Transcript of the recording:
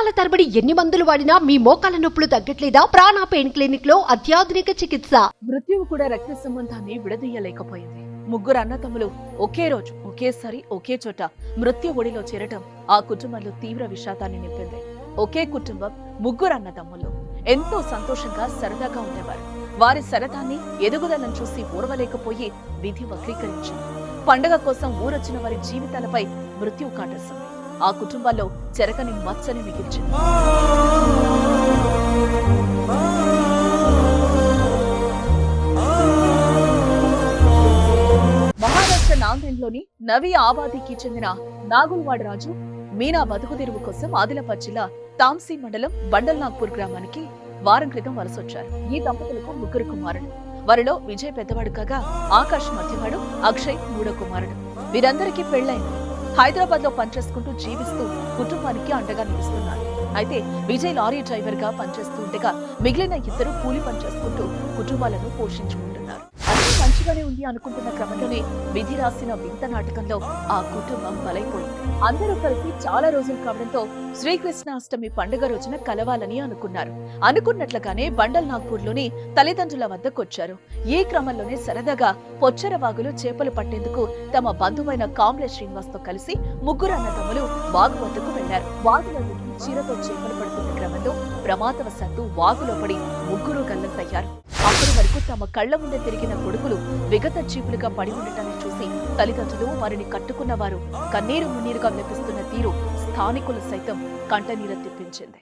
సంవత్సరాల తరబడి ఎన్ని మందులు వాడినా మీ మోకాల నొప్పులు తగ్గట్లేదా? ప్రాణ పెయిన్ క్లినిక్లో అత్యాధునిక చికిత్స. మృత్యువు కూడా రక్త సంబంధాన్ని విడదీయలేకపోయింది. ముగ్గురు అన్నతమ్ములు ఒకే రోజు ఒకేసారి ఒకే చోట మృత్యు ఒడిలో చేరటం ఆ కుటుంబంలో తీవ్ర విషాదాన్ని నింపింది. ఒకే కుటుంబం ముగ్గురు అన్నదమ్ములు ఎంతో సంతోషంగా సరదాగా ఉండేవారు. వారి సరదాన్ని ఎదుగుదలను చూసి ఓర్వలేకపోయి విధి వక్రీకరించింది పండగ కోసం ఊరొచ్చిన వారి జీవితాలపై మృత్యువు కాటేసింది. ఆ కుటుంబాల్లో చెరకని మచ్చని మిగిల్చింది. మహారాష్ట్ర నాందేడ్లోని నవీ ఆబాదీకి చెందిన నాగుల్వాడ్ రాజు మీనా బతుకుదెరువు కోసం ఆదిలాబాద్ జిల్లా తాంసీ మండలం బండల్ నాగ్పూర్ గ్రామానికి వారం క్రితం వలసొచ్చారు. ఈ దంపతులకు ముగ్గురు కుమారుడు వారిలో విజయ్ పెద్దవాడు కాగా ఆకాష్ మధ్యవాడు అక్షయ్ మూడో కుమారుడు. వీరందరికీ పెళ్ళైంది హైదరాబాద్లో పనిచేసుకుంటూ జీవిస్తూ కుటుంబానికి అండగా నిలుస్తున్నారు. అయితే విజయ్ లారీ డ్రైవర్గా పనిచేస్తూ ఉండగా మిగిలిన ఇద్దరు కూలి పని చేసుకుంటూ కుటుంబాలను పోషించుకుంటున్నారు. మంచిగానే ఉంది అనుకుంటున్న క్రమంలోనే విధి రాసిన వింత నాటకంలో ఆ కుటుంబం బలైపోయింది. అందరూ కలిసి చాలా రోజులు కావడంతో శ్రీకృష్ణాష్టమి పండుగ రోజున కలవాలని అనుకున్నారు. అనుకున్నట్లుగానే బండల్ నాగ్పూర్లోని తల్లిదండ్రుల వద్దకొచ్చారు. ఈ క్రమంలోనే సరదాగా పొచ్చరవాగులు చేపలు పట్టేందుకు తమ బంధువైన కాంబ్లే శ్రీనివాస్తో కలిసి ముగ్గురు అన్నదమ్ములు వాగు వద్దకు వెళ్ళారు వాగులో చీరతో చేపలు పడుతున్న క్రమంలో ప్రమాదవశాత్తు వాగులో పడి ముగ్గురు గల్లంతయ్యారు. అప్పటి వరకు తమ కళ్ళ ముందే తిరిగిన కొడుకులు విగత చీపులుగా పడి ఉండటాన్ని చూసి తల్లిదండ్రులు వారిని కట్టుకున్నవారు కన్నీరు మున్నీరుగా మెప్పిస్తున్న తీరు స్థానికులు సైతం కంటనీర తెప్పించింది.